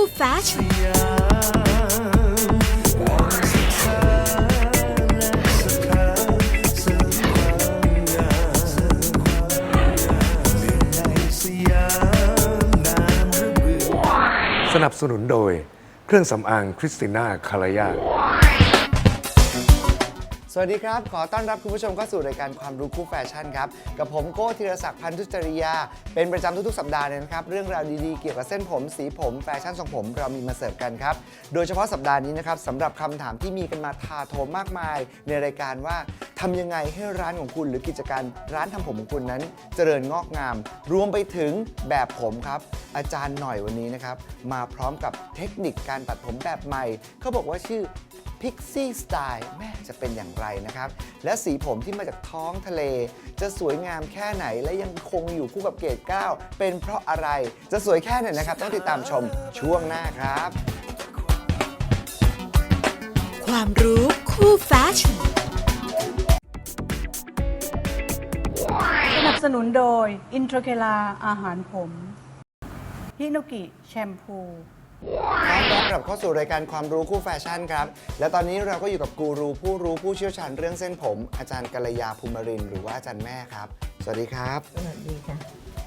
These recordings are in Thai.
ระเบือสนับสนุนโดยเครื่องสำอางคริสติน่าคารายา สวัสดีครับ ขอต้อนรับคุณผู้ชมเข้าสู่รายการความรู้คู่แฟชั่นครับ กับผมโก้ธีรศักดิ์พันธุจริยา เป็นประจำทุกๆ สัปดาห์เลยนะครับ เรื่องราวดีๆ เกี่ยวกับเส้นผม สีผม แฟชั่นทรงผมเรามีมาเสิร์ฟกันครับ โดยเฉพาะสัปดาห์นี้นะครับสำหรับคำถามที่มีกันมาทาโถมมากมาย ในรายการว่าทำยังไงให้ร้านของคุณ หรือกิจการร้านทำผมของคุณนั้น เจริญงอกงาม รวมไปถึงแบบผมครับ อาจารย์หน่อยวันนี้นะครับมาพร้อมกับเทคนิคการตัดผมแบบใหม่เขาบอกว่าชื่อ พิกซี่สไตล์แม่จะเป็นอย่างไรนะครับ และสีผมที่มาจากท้องทะเล จะสวยงามแค่ไหนและยังคงอยู่คู่กับเกรด9เป็นเพราะอะไรจะสวยแค่ไหนนะครับ ต้องติดตามชมช่วงหน้าครับ ความรู้คู่แฟชั่นสนับสนุนโดยอินทรเคลาอาหารผมฮิโนกิแชมพู ต้อนรับกลับเข้าสู่รายการความรู้คู่แฟชั่นครับ และตอนนี้เราก็อยู่กับกูรูผู้รู้ผู้เชี่ยวชาญเรื่องเส้นผม อาจารย์กัลยาภูมิรินทร์หรือว่าอาจารย์แม่ครับ สวัสดีครับ สวัสดีค่ะ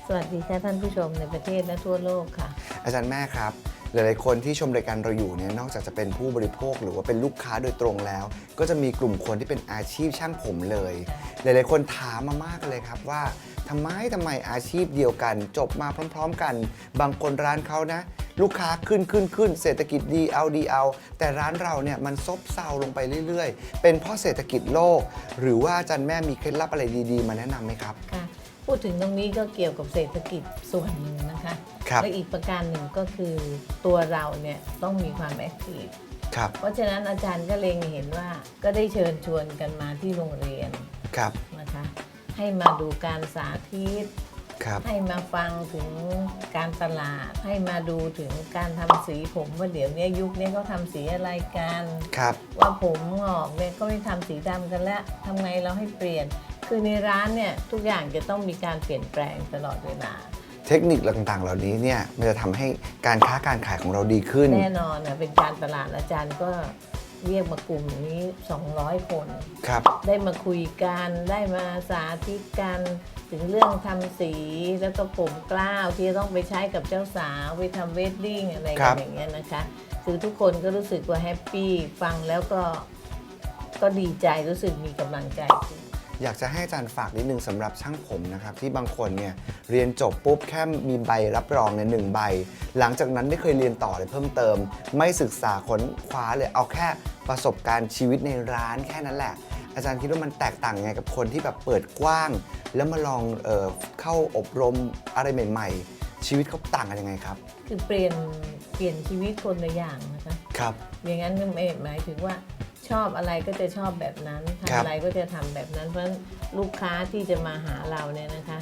สวัสดีค่ะท่านผู้ชมในประเทศและทั่วโลกค่ะ อาจารย์แม่ครับ หลายๆคนที่ชมรายการเราอยู่เนี่ยนอกจากจะเป็นผู้บริโภคหรือว่าเป็นลูกค้าโดยตรงแล้ว ก็จะมีกลุ่มคนที่เป็นอาชีพช่างผมเลย หลายๆคนถามมามากเลยครับว่า ทำไมทำไมอาชีพเดียวกัน จบมาพร้อม ๆ กัน บางคนร้านเขานะ ลูกค้าขึ้นขึ้นขึ้นเศรษฐกิจดีเอาดีเอา แต่ร้านเราเนี่ยมันซบเซาลงไปเรื่อย ๆ เป็นเพราะเศรษฐกิจโลก หรือว่าอาจารย์แม่มีเคล็ดลับอะไรดีๆ มาแนะนำไหมครับ ค่ะพูดถึงตรงนี้ก็เกี่ยวกับเศรษฐกิจส่วนหนึ่งนะคะ ครับ และอีกประการหนึ่งก็คือตัวเราเนี่ยต้องมีความแอคทีฟ ครับ เพราะฉะนั้นอาจารย์ก็เล็งเห็นว่าก็ได้เชิญชวนกันมาที่โรงเรียนครับ นะคะ ให้มาดูการสาธิต ครับ ให้มาฟังถึงการตลาด ให้มาดูถึงการทำสีผมว่าเดี๋ยวนี้ยุคนี้เขาทำสีอะไรกัน ครับ ว่าผมงอกเนี่ยก็ไม่ทำสีดำกันแล้วทำไงเราให้เปลี่ยน คือในร้านเนี่ยทุกอย่างจะต้องมีการเปลี่ยนแปลงตลอดเวลา เทคนิคต่างๆ เหล่านี้เนี่ย มันจะทำให้การค้าการขายของเราดีขึ้น แน่นอนนะเป็นการตลาดอาจารย์ก็ เรียกมากลุ่มนี้ 200 คน ครับ ได้มาคุยกันได้มาสาธิตกันถึงเรื่องทำสีแล้วก็ผมกล้าวที่จะต้องไปใช้กับเจ้าสาวไปทำเวดดิ้งอะไรครักับ นอย่างเงี้ยนะคะ คือทุกคนก็รู้สึกว่าแฮปปี้ฟังแล้วก็ก็ดีใจรู้สึกมีกำลังใจขึ้น อยากจะให้อาจารย์ฝากนิดนึงสำหรับช่างผมนะครับที่บางคนเนี่ยเรียนจบปุ๊บแค่มีใบรับรองในยหนึ่งใบ หลังจากนั้นไม่เคยเรียนต่อเลยเพิ่มเติม ไม่ศึกษาค้นคว้าเลยเอาแค่ประสบการณ์ชีวิตในร้านแค่นั้นแหละ อาจารย์คิดว่ามันแตกต่างยังไงกับคนที่แบบเปิดกว้าง แล้วมาลองเออเข้าอบรมอะไรใหม่ๆ ชีวิตเขาต่างกันยังไงครับ คือเปลี่ยนเปลี่ยนชีวิตคนละอย่างนะคะครับ อย่างนั้นก็ไม่หมายถึงว่า ชอบอะไรก็จะชอบแบบนั้นครับทำอะไรก็จะทำแบบนั้น เพราะฉะนั้นลูกค้าที่จะมาหาเราเนี่ยนะคะ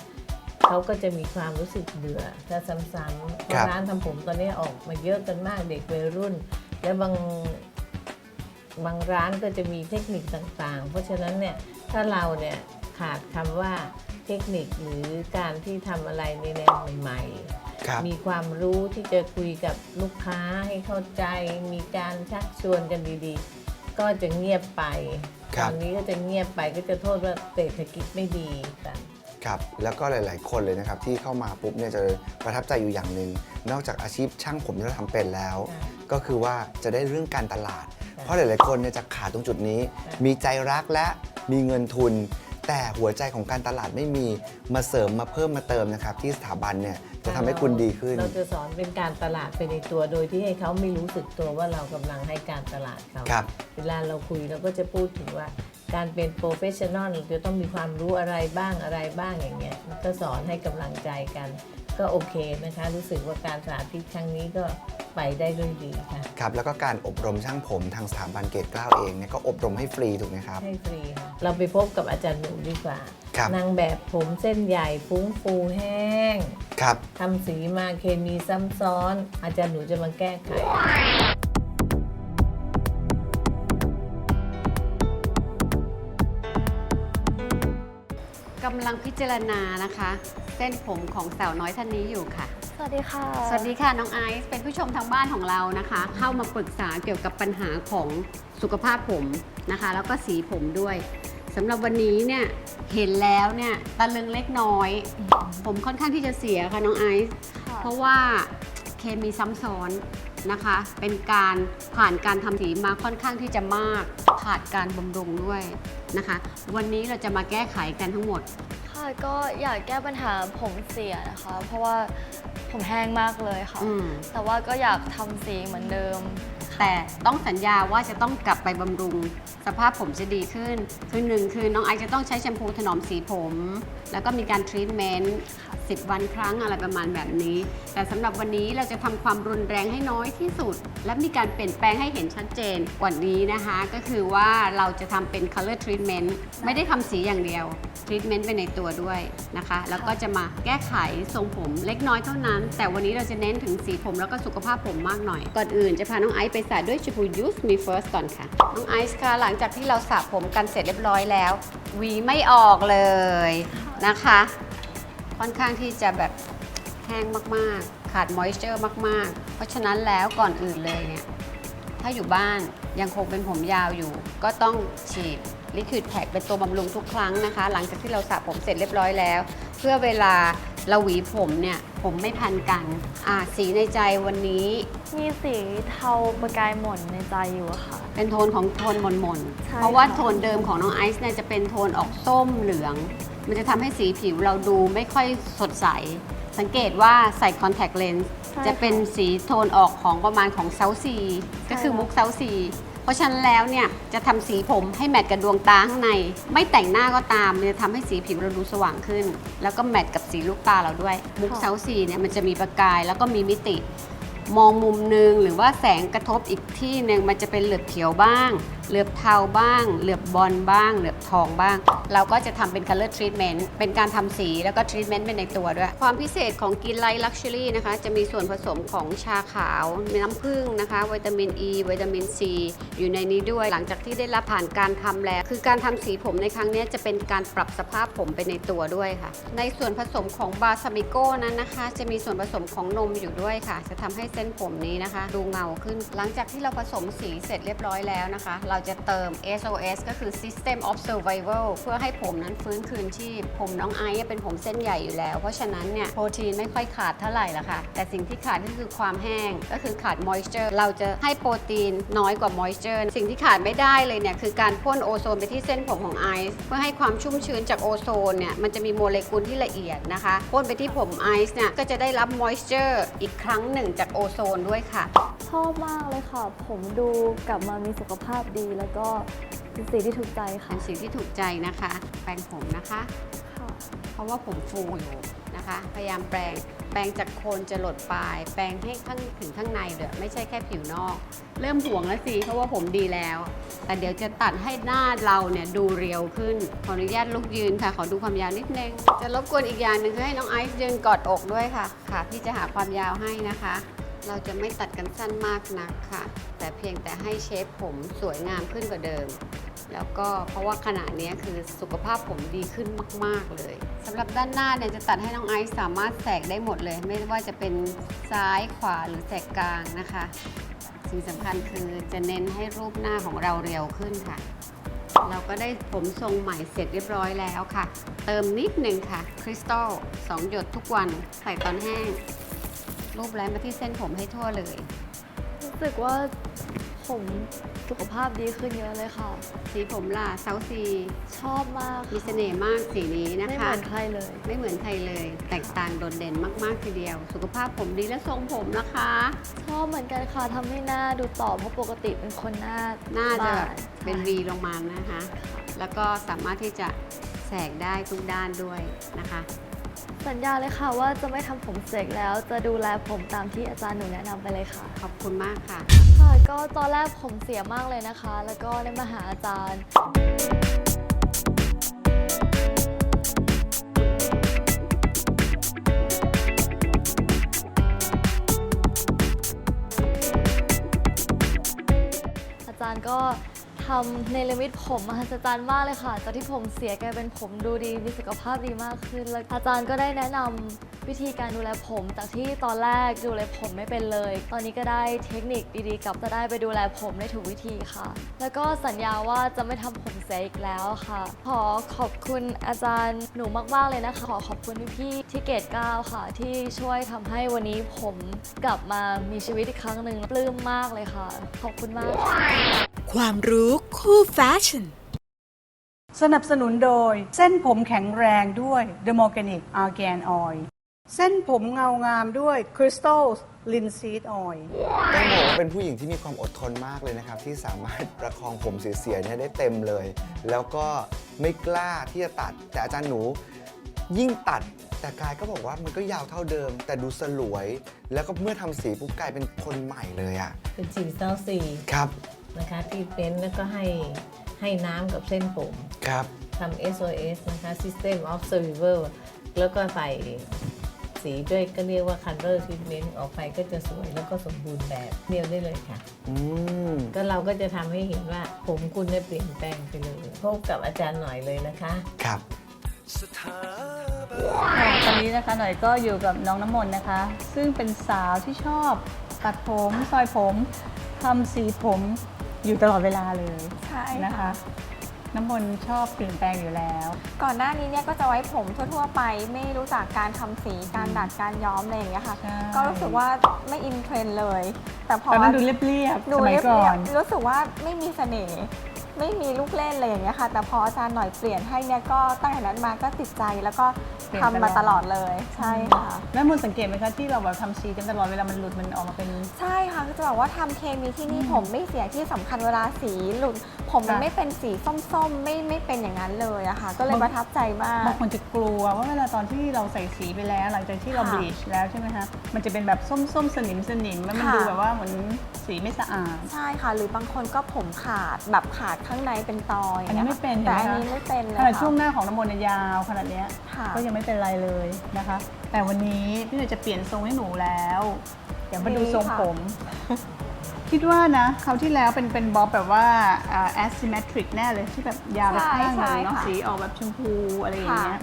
เขาก็จะมีความรู้สึกเบื่อถ้าซ้ำๆเพราะร้านทำผมตอนนี้ออกมาเยอะกันมากเด็กวัยรุ่น และบางบางร้านก็จะมีเทคนิคต่างๆ เพราะฉะนั้นเนี่ยถ้าเราเนี่ยขาดคำว่าเทคนิคหรือการที่ทำอะไรในแนวใหม่ๆครับมีความรู้ที่จะคุยกับลูกค้าให้เข้าใจ มีการชักชวนกันดีๆ ก็จะเงียบไปครัตบ อนนี้ก็จะเงียบไปก็จะโทษว่าเศรษฐกิจไม่ดีกันครับแล้วก็หลาย ๆ คนเลยนะครับที่เข้ามาปุ๊บเนี่ยจะประทับใจอยู่อย่างหนึ่งนอกจากอาชีพช่างผมที่เราทำเป็นแล้วค่ะก็คือว่าจะได้เรื่องการตลาดค่ะเพราะหลาย ๆ คนเนี่ยจะขาดตรงจุดนี้ค่ะมีใจรักและมีเงินทุน แต่หัวใจของการตลาดไม่มีมาเสริมมาเพิ่มมาเติมนะครับ ที่สถาบันเนี่ยจะทำให้คุณดีขึ้น เราจะสอนเป็นการตลาดไปในตัวโดยที่ให้เขาไม่รู้สึกตัวว่าเรากำลังให้การตลาดเขาครับ เวลาเราคุยเราก็จะพูดถึงว่าการเป็นโปรเฟชชั่นอลจะต้องมีความรู้อะไรบ้างอะไรบ้างอย่างเงี้ยก็สอนให้กำลังใจกัน ก็โอเคนะคะ รู้สึกว่าการสาธิตครั้งนี้ก็ ไปได้ด้วยดีค่ะ ครับแล้วก็การอบรมช่างผมทางสถาบันเกตเกล้าเองเนี่ยก็อบรมให้ฟรีถูกไหมครับ ให้ฟรีค่ะเราไปพบกับอาจารย์หนูดีกว่า ครับ นางแบบผมเส้นใหญ่ฟุ้งฟูแห้งครับ ทำสีมาเคมีซ้ำซ้อน อาจารย์หนูจะมาแก้ไข กำลังพิจารณานะคะเส้นผมของสาวน้อยท่านนี้อยู่ค่ะ สวัสดีค่ะ สวัสดีค่ะน้องไอซ์เป็นผู้ชมทางบ้านของเรานะคะ เข้ามาปรึกษาเกี่ยวกับปัญหาของสุขภาพผมนะคะ แล้วก็สีผมด้วยสำหรับวันนี้เนี่ยเห็นแล้วเนี่ยตะลึงเล็กน้อย ผมค่อนข้างที่จะเสียค่ะน้องไอซ์ค่ะ เพราะว่าเคมีซ้ำซ้อนนะคะ เป็นการผ่านการทำสีมาค่อนข้างที่จะมากขาดการบำรุงด้วยนะคะ วันนี้เราจะมาแก้ไขกันทั้งหมด ค่ะก็อยากแก้ปัญหาผมเสียนะคะ เพราะว่าผมแห้งมากเลยค่ะ อืม แต่ว่าก็อยากทำสีเหมือนเดิม แต่ต้องสัญญาว่าจะต้องกลับไปบำรุง สภาพผมจะดีขึ้น คือหนึ่งคือน้องไอซ์จะต้องใช้แชมพูถนอมสีผม แล้วก็มีการทรีทเมนต์10 วันครั้งอะไรประมาณแบบนี้ แต่สำหรับวันนี้เราจะทำความรุนแรงให้น้อยที่สุด และมีการเปลี่ยนแปลงให้เห็นชัดเจนกว่านี้นะคะ ก็คือว่าเราจะทำเป็น color treatment ไม่ได้ทำสีอย่างเดียว treatment ไปในตัวด้วยนะคะ แล้วก็จะมาแก้ไขทรงผมเล็กน้อยเท่านั้น แต่วันนี้เราจะเน้นถึงสีผมแล้วก็สุขภาพผมมากหน่อย ก่อนอื่นจะพาน้องไอซ์ไปสระด้วยชมพู Use Me First ก่อนค่ะน้องไอซ์ค่ะหลังจากที่เราสระผมกันเสร็จเรียบร้อยแล้ววีไม่ออกเลยนะคะ ค่อนข้างที่จะแบบแห้งมากๆ ขาดมอยเจอร์มาก ๆ เพราะฉะนั้นแล้วก่อนอื่นเลยเนี่ย ถ้าอยู่บ้านยังคงเป็นผมยาวอยู่ ก็ต้องฉีดลิควิดแพ็กเป็นตัวบำรุงทุกครั้งนะคะ หลังจากที่เราสระผมเสร็จเรียบร้อยแล้ว เพื่อเวลา เราหวีผมเนี่ย ผมไม่พันกัน อ่าสีในใจวันนี้ มีสีเทาประกายหม่นในใจอยู่อะค่ะ เป็นโทนของโทนหม่นใช่ๆเพราะว่าค่ะ โทนเดิมของน้องไอซ์เนี่ยจะเป็นโทนออกส้มเหลือง มันจะทำให้สีผิวเราดูไม่ค่อยสดใส สังเกตว่าใส่คอนแทคเลนส์ใช่จะเป็นสีโทนออกของประมาณของเซาซี ก็คือมุกเซาซี เพราะฉะนั้นแล้วเนี่ยจะทำสีผมให้แมทกับดวงตาข้างใน ไม่แต่งหน้าก็ตามมันจะทำให้สีผิวเราดูสว่างขึ้น แล้วก็แมทกับสีลูกตาเราด้วย มุกเซาซีเนี่ยมันจะมีประกายแล้วก็มีมิติ มองมุมหนึ่งหรือว่าแสงกระทบอีกที่หนึ่งมันจะเป็นเหลือบเขียวบ้าง เหลือบเทาบ้าง เหลือบบอลบ้าง เหลือบทองบ้าง เราก็จะทำเป็น color treatment เป็นการทำสีแล้วก็ treatment ไปในตัวด้วย ความพิเศษของกินไลท์ลักชัวรี่นะคะ จะมีส่วนผสมของชาขาวมีน้ำผึ้งนะคะ วิตามินอ e, ีวิตามินซีอยู่ในนี้ด้วย หลังจากที่ได้รับผ่านการทำแล้ว คือการทำสีผมในครั้งนี้จะเป็นการปรับสภาพผมไปในตัวด้วยค่ะ ในส่วนผสมของบาซามิโก้นั้นนะคะ จะมีส่วนผสมของนมอยู่ด้วยค่ะ จะทำให้เส้นผมนี้นะคะ ดูเงาขึ้น หลังจากที่เราผสมสีเสร็จเรียบร้อยแล้วนะคะ เราจะเติม SOS ก็คือ System of Survival เพื่อให้ผมนั้นฟื้นคืนชีพ ผมน้องไอซ์เป็นผมเส้นใหญ่อยู่แล้ว เพราะฉะนั้นเนี่ยโปรตีนไม่ค่อยขาดเท่าไหร่ละค่ะ แต่สิ่งที่ขาดก็คือความแห้งก็คือขาด moisture เราจะให้โปรตีนน้อยกว่า moisture สิ่งที่ขาดไม่ได้เลยเนี่ยคือการพ่นโอโซนไปที่เส้นผมของไอซ์เพื่อให้ความชุ่มชื้นจากโอโซนเนี่ยมันจะมีโมเลกุลที่ละเอียดนะคะพ่นไปที่ผมไอซ์เนี่ยก็จะได้รับ moisture อีกครั้งหนึ่งจากโอโซนด้วยค่ะ ชอบมากเลยค่ะ ผมดูกลับมามีสุขภาพดีแล้วก็เป็นสีที่ถูกใจค่ะ เป็นสิ่งที่ถูกใจนะคะ แปรงผมนะคะ ค่ะ เพราะว่าผมฟูอยู่นะคะ พยายามแปรงแปรงจากโคนจะหลดปลาย แปรงให้ข้างถึงข้างในเลยไม่ใช่แค่ผิวนอก เริ่มห่วงแล้วสิเพราะว่าผมดีแล้ว แต่เดี๋ยวจะตัดให้หน้าเราเนี่ยดูเรียวขึ้น ขออนุญาตลุกยืนค่ะ ขอดูความยาวนิดนึง จะรบกวนอีกอย่างหนึ่งคือให้น้องไอซ์ยืนกอดอกด้วยค่ะ ค่ะพี่จะหาความยาวให้นะคะ เราจะไม่ตัดกันสั้นมากนักค่ะ แต่เพียงแต่ให้เชฟผมสวยงามขึ้นกว่าเดิม แล้วก็เพราะว่าขณะนี้คือสุขภาพผมดีขึ้นมาก ๆ เลยสำหรับด้านหน้าเนี่ยจะตัดให้น้องไอซ์สามารถแสกได้หมดเลย ไม่ว่าจะเป็นซ้ายขวาหรือแสกกลางนะคะสิ่งสำคัญคือจะเน้นให้รูปหน้าของเราเรียวขึ้นค่ะ เราก็ได้ผมทรงใหม่เสร็จเรียบร้อยแล้วค่ะ เติมนิดหนึ่งค่ะ คริสตัล2หยดทุกวันใส่ตอนแห้ง รูปไล้มาที่เส้นผมให้ทั่วเลย รู้สึกว่าผมสุขภาพดีขึ้นเยอะเลยค่ะ สีผมล่ะเซาซีชอบมากมีเสน่ห์มากสีนี้นะไม่เหคะ มือนใครเลย ไม่เหมือนใครเลย แตกต่างโดดเด่นมาก ๆ ทีเดียว สุขภาพผมดีและทรงผมนะคะ ชอบเหมือนกันค่ะทำให้หน้าดูต่อเพราะปกติเป็นคนหน้าน่าจะแบบบานเป็นใช่วีลงมานะคะ แล้วก็สามารถที่จะแสกได้ทุกด้านด้วยนะคะ สัญญาเลยค่ะว่าจะไม่ทำผมเสกแล้ว จะดูแลผมตามที่อาจารย์หนูแนะนำไปเลยค่ะ ขอบคุณมากค่ะ ค่ะก็ตอนแรกผมเสียมากเลยนะคะ แล้วก็ได้มาหาอาจารย์ อาจารย์ก็ ทำในลิมิตผมมหัศจรรย์มากเลยค่ะ จากที่ผมเสียกลายเป็นผมดูดีมีสุขภาพดีมากขึ้นแล้วอาจารย์ก็ได้แนะนำวิธีการดูแลผมจากที่ตอนแรกดูแลผมไม่เป็นเลย ตอนนี้ก็ได้เทคนิคดีๆกับจะได้ไปดูแลผมได้ถูกวิธีค่ะ แล้วก็สัญญาว่าจะไม่ทำผมเสียอีกแล้วค่ะ ขอขอบคุณอาจารย์หนูมากๆเลยนะคะขอขอบคุณพี่ๆที่เกตก้าค่ะ ที่ช่วยทำให้วันนี้ผมกลับมามีชีวิตอีกครั้งหนึ่งปลื้มมากเลยค่ะ ขอบคุณมาก ค่ะความรู้คู่แฟชั่น สนับสนุนโดย เส้นผมแข็งแรงด้วย The Organic Argan Oil เส้นผมเงางามด้วย Crystal Linseed Oil ต้องบอกว่าเป็นผู้หญิงที่มีความอดทนมากเลยนะครับ ที่สามารถประคองผมเสียๆเนี่ยได้เต็มเลย แล้วก็ไม่กล้าที่จะตัด แต่อาจารย์หนูยิ่งตัดแต่กายก็บอกว่ามันก็ยาวเท่าเดิม แต่ดูสลวย แล้วก็เมื่อทำสีปุ๊บกลายเป็นคนใหม่เลยอะเป็นสีเซาซีครับ นะคะที่เป็นแล้วก็ให้ให้น้ำกับเส้นผมครับ ทำ SOS นะคะ System of Survival แล้วก็ใส่สีด้วยก็เรียกว่า Color Treatment ออกไปก็จะสวยแล้วก็สมบูรณ์แบบเดียวได้เลยค่ะ อืม ก็เราก็จะทำให้เห็นว่าผมคุณได้เปลี่ยนแปลงไปเลยพบกับอาจารย์หน่อยเลยนะคะ ครับ ค่ะตอนนี้นะคะหน่อยก็อยู่กับน้องน้ำมนต์นะคะ ซึ่งเป็นสาวที่ชอบตัดผมซอยผมทำสีผม อยู่ตลอดเวลาเลยใช่นะคะค่ะน้ำมนต์ชอบเปลี่ยนแปลงอยู่แล้ว ก่อนหน้านี้เนี่ยก็จะไว้ผมทั่วๆไป ไม่รู้จักการทำสีการดัดการย้อมอะไรอย่างเงี้ยค่ะ ใช่ ก็รู้สึกว่าไม่อินเทรนด์เลย แต่พอตอนนั้นดูเรียบๆดูสมัยเรียบก่อนๆรู้สึกว่าไม่มีเสน่ห์ ไม่มีลูกเล่นอะไรอย่างเงี้ยค่ะ แต่พออาจารย์หน่อยเปลี่ยนให้เนี่ยก็ตั้งแต่นั้นมาก็ติดใจแล้วก็ทำมาตลอดเลยใช่ค่ะแล้วมนต์สังเกตไหมคะที่เราแบบทำสีกันตลอดเวลามันหลุดมันออกมาเป็น ใช่ค่ะคือจะบอกว่าทำเคมีที่นี่ผมไม่เสียที่สำคัญเวลาสีหลุด ผมมันค่ะ ไม่เป็นสีส้มๆ ไม่ไม่เป็นอย่างนั้นเลยอะค่ะ ก็เลยบางประทับใจมาก บางคนจะกลัวว่าเวลาตอนที่เราใส่สีไปแล้ว หลังจากที่เราค่ะบลีชแล้วใช่ไหมคะมันจะเป็นแบบส้มๆสนิมสนิมมันมันค่ะ ดูแบบว่าเหมือน สีไม่สะอาด ใช่ค่ะ หรือบางคนก็ผมขาดแบบขาดข้างในเป็นตอยอันนี้ไม่เป็นแต่เห็อันนไหมนี้ไม่เป็นเลยขนาดค่ะช่วงหน้าของน้ำมนต์เนี่ยยาวขนาดเนี้ยค่ะก็ยังไม่เป็นไรเลยนะคะ แต่วันนี้พี่หน่อยจะเปลี่ยนทรงให้หนูแล้ว เดี๋ยวมาดูทรงผม คิดว่านะคราวที่แล้วเป็นเป็นบ๊อบแบบว่าอ่า asymmetric แน่เลยที่แบบยาวไปข้างหนึ่งเนาะสีออกแบบชมพูอะไรอย่างเงี้ย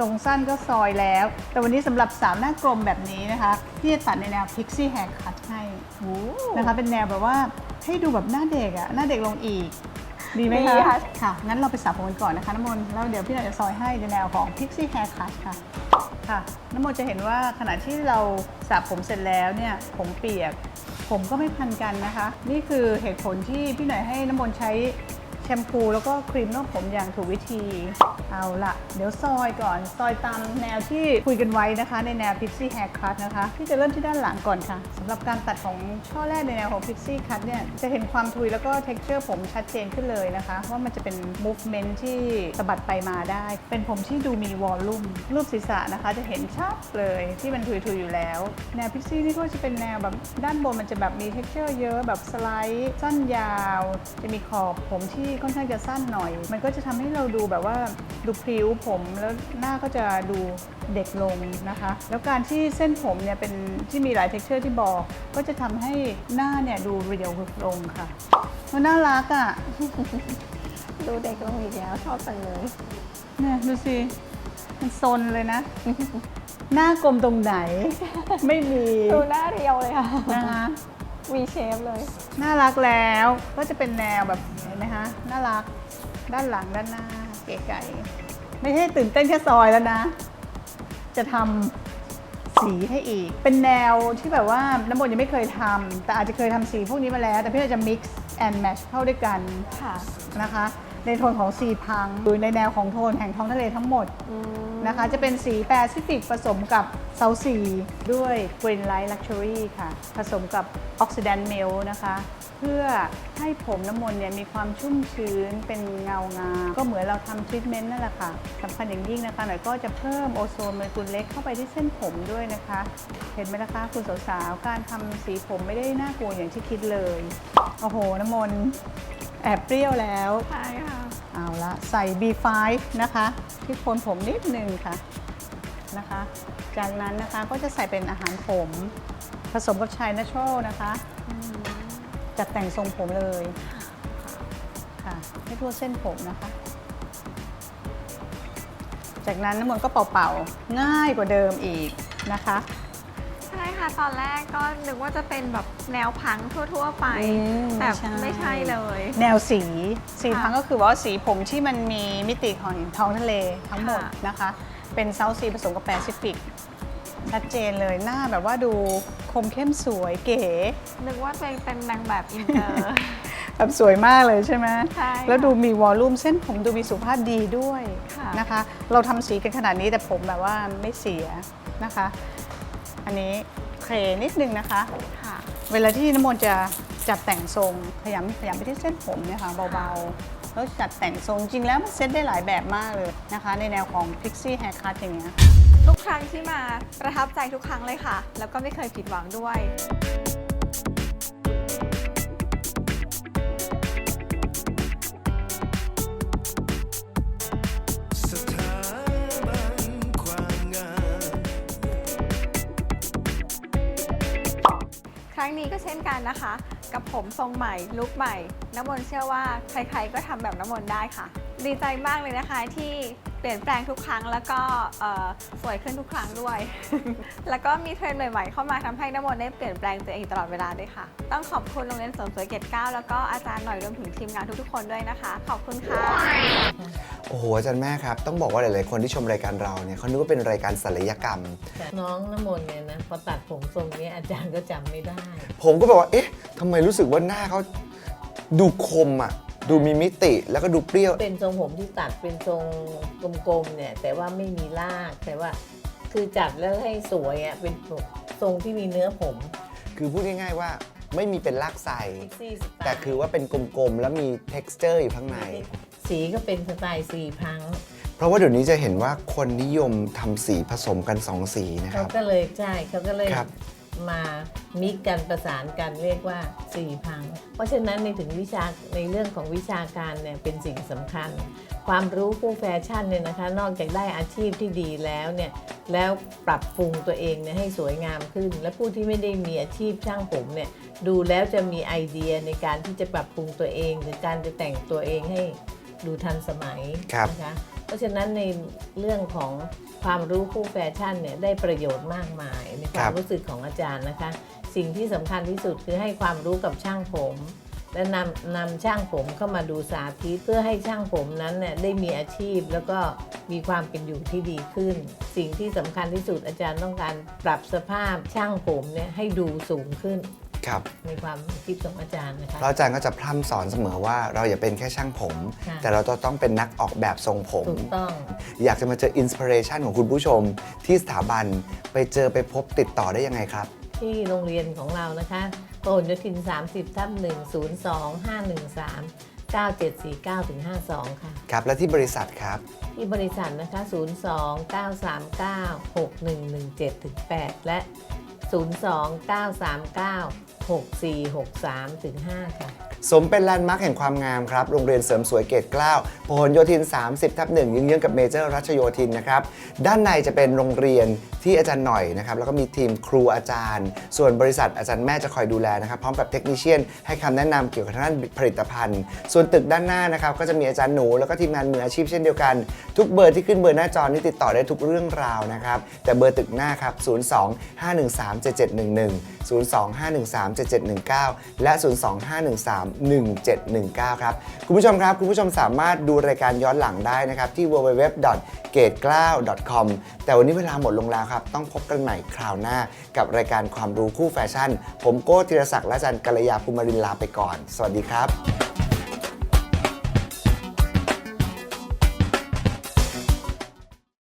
ทรงสั้นก็ซอยแล้ว แต่วันนี้สำหรับสาวหน้ากลมแบบนี้นะคะพี่จะตัดในแนว pixie haircut ให้นะคะเป็นแนวแบบว่าให้ดูแบบหน้าเด็กอะหน้าเด็กลงอีก ดีไหมดีคะค่ะ ค่ะ งั้นเราไปสระผมกันก่อนนะคะน้ำมนต์แล้วเดี๋ยวพี่หน่อยจะซอยให้ในแนวของ pixie haircut ค่ะ ค่ะ น้ำมนต์จะเห็นว่าขณะที่เราสระผมเสร็จแล้วเนี่ยผมเปียก ผมก็ไม่พันกันนะคะ นี่คือเหตุผลที่พี่หน่อยให้น้ำมนต์ใช้แชมพูแล้วก็ครีมนวดผมอย่างถูกวิธี เอาละเดี๋ยวซอยก่อน ซอยตามแนวที่คุยกันไว้นะคะ ในแนว Pixie Haircut นะคะที่จะเริ่มที่ด้านหลังก่อนค่ะสำหรับการตัดของช่อแรกในแนวของ Pixie Cut เนี่ย จะเห็นความทุยแล้วก็ texture ผมชัดเจนขึ้นเลยนะคะ ว่ามันจะเป็น movement ที่สะบัดไปมาได้ เป็นผมที่ดูมีวอลลุ่มรูปศีรษะนะคะ จะเห็นชัดเลยที่มันทุยๆอยู่แล้ว แนว Pixie นี่ก็จะเป็นแนวแบบด้านบนมันจะแบบมี texture เยอะแบบสไลด์สั้นยาว จะมีขอบผมที่ค่อนข้างจะสั้นหน่อย มันก็จะทำให้เราดูแบบว่าดูพริ้วผมแล้วหน้าก็จะดูเด็กลงนะคะ แล้วการที่เส้นผมเนี่ยเป็นที่มีหลาย texture ที่บอก ก็จะทำให้หน้าเนี่ยดูเรียวลงค่ะมันน่ารักอะ ดูเด็กลงอีกแล้วชอบจังเลยเนี่ยดูสิ มันซนเลยนะ หน้ากลมตรงไหน ไม่มีดูหน้าเรียวเลยค่ะนะคะวีเชฟเลย น่ารักแล้วก็จะเป็นแนวแบบเห็ นไหมคะน่ารัก ด้านหลังด้านหน้า เก๋ไก่ไม่ใช่ตื่นเต้นแค่ซอยแล้วนะ จะทำสีให้อีก เป็นแนวที่แบบว่าน้ำมนต์ยังไม่เคยทำแต่อาจจะเคยทำสีพวกนี้มาแล้ว แต่พี่เราจะ mix and match เข้าด้วยกันค่ะนะคะ ในโทนของสีพังหรือในแนวของโทนแห่งท้องทะเลทั้งหมดนะคะ จะเป็นสีแปซิฟิกผสมกับเซาซีด้วย Green Light Luxury ค่ะ ผสมกับ Oxidant Milk นะคะ เพื่อให้ผมน้ำมนต์เนี่ยมีความชุ่มชื้นเป็นเงางามก็เหมือนเราทำทรีทเมนต์นั่นแหละค่ะสำคัญอย่างยิ่งนะคะหน่อยก็จะเพิ่มโอโซนโมเลกุลเล็กเข้าไปที่เส้นผมด้วยนะคะ เห็นไหมล่ะคะ คุณสาวๆการทำสีผมไม่ได้น่ากลัวอย่างที่คิดเลยโอ้โหน้ำมนต์แอบเปรี้ยวแล้วใช่ค่ะเอาละใส่ B5 นะคะ ที่โคนผมนิดนึงค่ะนะคะ จากนั้นนะคะก็จะใส่เป็นอาหารผม ผสมกับชายนัชโชนะคะ จัดแต่งทรงผมเลยค่ะให้ทั่วเส้นผมนะคะ จากนั้นน้ำมนต์ก็เป่าๆง่ายกว่าเดิมอีกนะคะใช่ค่ะตอนแรกก็นึกว่าจะเป็นแบบแนวพังทั่ว ๆ ไป อืมแต่ไม่ไม่ใช่ใช่เลย แนวสี สีค่ะทั้งก็คือว่าสีผมที่มันมีมิติของท้องทะเลทั้งหมดค่ะ นะคะ เป็นเซาท์ซีผสมกับแปซิฟิกชัดเจนเลยหน้าแบบว่าดู คมเข้มสวยเก๋ นึกว่าตัวเองเป็นนางแบบอินเตอร์ แบบสวยมากเลยใช่ไหมใช่ค่ะแล้วดูมีวอลลุ่มเส้นผมดูมีสุขภาพดีด้วยค่ะ นะคะ เราทำสีกันขนาดนี้แต่ผมแบบว่าไม่เสียนะคะ อันนี้เคลนิดนึงนะคะ ค่ะ เวลาที่น้ำมนต์จะจัดแต่งทรงพยายามพยายามไปที่เส้นผมเนี่ยค่ะเบาๆ แล้วจัดแต่งทรงจริงแล้วมันเซ็ตได้หลายแบบมากเลยนะคะ ในแนวของ Pixie Haircut อย่างเงี้ย ทุกครั้งที่มาประทับใจทุกครั้งเลยค่ะ แล้วก็ไม่เคยผิดหวังด้วยความงามครั้งนี้ก็เช่นกันนะคะ กับผมทรงใหม่ลุคใหม่ น้ำมนต์เชื่อว่าใครๆก็ทำแบบน้ำมนต์ได้ค่ะ ดีใจมากเลยนะคะที่ เปลี่ยนแปลงทุกครั้งแล้วก็เอ่อสวยขึ้นทุกครั้งด้วย แล้วก็มีเทรนด์ใหม่ๆเข้ามาทำให้น้ำมนต์ได้เปลี่ยนแปลงตัวเองตลอดเวลาด้วยค่ะ ต้องขอบคุณโรงเรียนเสริมสวยเกตเก้าแล้วก็อาจารย์หน่อยรวมถึงทีมงานทุกๆคนด้วยนะคะ ขอบคุณค่ะ โอ้โหอาจารย์แม่ครับ ต้องบอกว่าหลายๆคนที่ชมรายการเราเนี่ยเขานึกว่าเป็นรายการศัลยกรรม น้องน้ำมนต์เนี่ยนะพอตัดผมทรงนี้อาจารย์ก็จำไม่ได้ ผมก็แบบว่าเอ๊ะทำไมรู้สึกว่าหน้าเขาดูคมอะ ดูมีมิติแล้วก็ดูเปรี้ยว เป็นทรงผมที่ตัดเป็นทรงกลมๆเนี่ยแต่ว่าไม่มีรากแต่ว่า คือจัดแล้วให้สวยอะเป็นทรงที่มีเนื้อผมคือพูดง่ายๆว่าไม่มีเป็นลากไซเซ็กซี่สไตล์แต่คือว่าเป็นกลมๆ แล้วมี t e x t อร์อยู่ข้างใน สีก็เป็นสไตล์สีพังเพราะว่าเดี๋ยวนี้จะเห็นว่าคนนิยมทำสีผสมกัน2สีนะคเขารับ ก็เลยใช่เขาก็เลยครับ มามิกกันประสานกันเรียกว่าสี่พัง เพราะฉะนั้นในถึงวิชาในเรื่องของวิชาการเนี่ยเป็นสิ่งสำคัญ ความรู้ผู้แฟชั่นเนี่ยนะคะ นอกจากได้อาชีพที่ดีแล้วเนี่ยแล้วปรับปรุงตัวเองเนี่ยให้สวยงามขึ้น และผู้ที่ไม่ได้มีอาชีพช่างผมเนี่ยดูแล้วจะมีไอเดียในการที่จะปรับปรุงตัวเอง หรือการจะแต่งตัวเองให้ดูทันสมัยนะคะ ราะฉะนั้นในเรื่องของความรู้คู่แฟชั่นเนี่ยได้ประโยชน์มากมายในความรู้สึกของอาจารย์นะคะ สิ่งที่สำคัญที่สุดคือให้ความรู้กับช่างผม และนำนำช่างผมเข้ามาดูสาธิตเพื่อให้ช่างผมนั้นเนี่ยได้มีอาชีพแล้วก็มีความเป็นอยู่ที่ดีขึ้น สิ่งที่สำคัญที่สุดอาจารย์ต้องการปรับสภาพช่างผมเนี่ยให้ดูสูงขึ้น ครับในความคิดของอาจารย์นะคะเพราะอาจารย์ก็จะพร่ำสอนเสมอว่าเราอย่าเป็นแค่ช่างผม ค่ะ แต่เราต้องเป็นนักออกแบบทรงผม ถูกต้อง อยากจะมาเจออินสปิเรชันของคุณผู้ชม ที่สถาบันไปเจอไปพบติดต่อได้ยังไงครับ ที่โรงเรียนของเรานะคะโตนยทิน 30 ทับ1 0 2 5 1 3 9 7 4 9ถึง52 ค่ะ ครับ และที่บริษัทครับ ที่บริษัทนะคะ 02 939 6117ถึง8และ 02 6463 ถึง 5 ค่ะ สมเป็นแลนด์มาร์คแห่งความงามครับ โรงเรียนเสริมสวยเกตเกล้าพหลโยธิน 30 ทับหนึ่งยืงกับเมเจอร์รัชโยธินนะครับ ด้านในจะเป็นโรงเรียน ที่อาจารย์หน่อยนะครับแล้วก็มีทีมครูอาจารย์ ส่วนบริษัทอาจารย์แม่จะคอยดูแลนะครับพร้อมกับเทคนิชเชียนให้คำแนะนำเกี่ยวกับทางด้านผลิตภัณฑ์ ส่วนตึกด้านหน้านะครับก็จะมีอาจารย์หนู แล้วก็ทีมงานมืออาชีพเช่นเดียวกัน ทุกเบอร์ที่ขึ้นเบอร์หน้าจอนี้ติดต่อได้ทุกเรื่องราวนะครับแต่เบอร์ตึกหน้าครับ 02 513 7711 02 513 7719 และ 02 513 1719 ครับ คุณผู้ชมครับ คุณผู้ชมสามารถดูรายการย้อนหลังได้นะครับ ที่ www g a t e g l a u com แต่วันนี้เวลาหมดลงแล้วครับ ต้องพบกันใหม่คราวหน้า กับรายการความรู้คู่แฟชั่น ผมโก้ธีรศักดิ์และอาจารย์กัลยาภูมิรินลาไปก่อน สวัสดีครับ